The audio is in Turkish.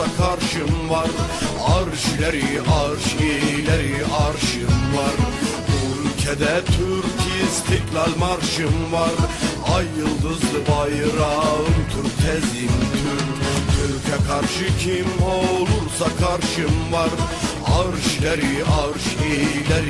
olursa karşım var. Arşileri arşileri arşım var. Ülkede Türk istiklal marşım var. Ay yıldızlı bayrağım Türk tezim Türk. Türkiye karşı kim olursa karşım var. Arşileri arşileri